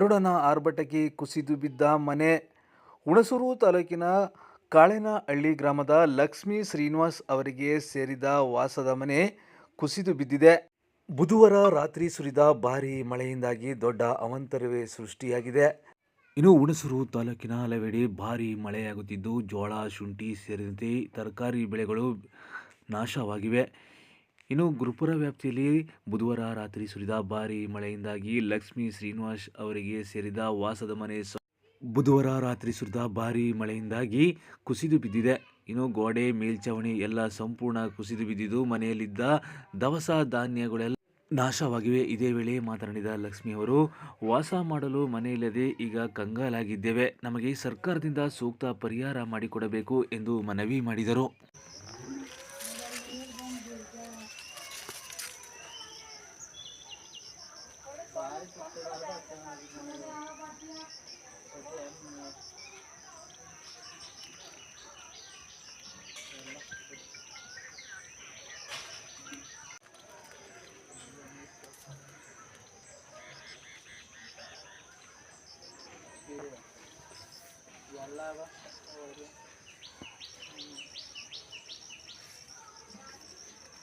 ಗರುಡನ ಆರ್ಭಟಕ್ಕೆ ಕುಸಿದು ಬಿದ್ದ ಮನೆ, ಹುಣಸೂರು ತಾಲೂಕಿನ ಕಾಳೆನಹಳ್ಳಿ ಗ್ರಾಮದ ಲಕ್ಷ್ಮೀ ಶ್ರೀನಿವಾಸ್ ಅವರಿಗೆ ಸೇರಿದ ವಾಸದ ಮನೆ ಕುಸಿದು ಬಿದ್ದಿದೆ. ಬುಧವಾರ ರಾತ್ರಿ ಸುರಿದ ಭಾರೀ ಮಳೆಯಿಂದಾಗಿ ದೊಡ್ಡ ಅವಂತರವೇ ಸೃಷ್ಟಿಯಾಗಿದೆ. ಇನ್ನು ಹುಣಸೂರು ತಾಲೂಕಿನ ಹಲವೆಡೆ ಭಾರೀ ಮಳೆಯಾಗುತ್ತಿದ್ದು ಜೋಳ ಶುಂಠಿ ಸೇರಿದಂತೆ ತರಕಾರಿ ಬೆಳೆಗಳು ನಾಶವಾಗಿವೆ. ಇನ್ನು ಗುರುಪುರ ವ್ಯಾಪ್ತಿಯಲ್ಲಿ ಬುಧವಾರ ರಾತ್ರಿ ಸುರಿದ ಭಾರೀ ಮಳೆಯಿಂದಾಗಿ ಲಕ್ಷ್ಮೀ ಶ್ರೀನಿವಾಸ್ ಅವರಿಗೆ ಸೇರಿದ ವಾಸದ ಮನೆ ಬುಧವಾರ ರಾತ್ರಿ ಸುರಿದ ಭಾರೀ ಮಳೆಯಿಂದಾಗಿ ಕುಸಿದು ಬಿದ್ದಿದೆ. ಇನ್ನು ಗೋಡೆ, ಮೇಲ್ಚಾವಣಿ ಎಲ್ಲ ಸಂಪೂರ್ಣ ಕುಸಿದು ಬಿದ್ದಿದ್ದು ಮನೆಯಲ್ಲಿದ್ದ ದವಸ ಧಾನ್ಯಗಳೆಲ್ಲ ನಾಶವಾಗಿವೆ. ಇದೇ ವೇಳೆ ಮಾತನಾಡಿದ ಲಕ್ಷ್ಮಿ ಅವರು, ವಾಸ ಮಾಡಲು ಮನೆಯಿಲ್ಲದೆ ಈಗ ಕಂಗಾಲಾಗಿದ್ದೇವೆ. ನಮಗೆ ಸರ್ಕಾರದಿಂದ ಸೂಕ್ತ ಪರಿಹಾರ ಮಾಡಿಕೊಡಬೇಕು ಎಂದು ಮನವಿ ಮಾಡಿದರು. Y al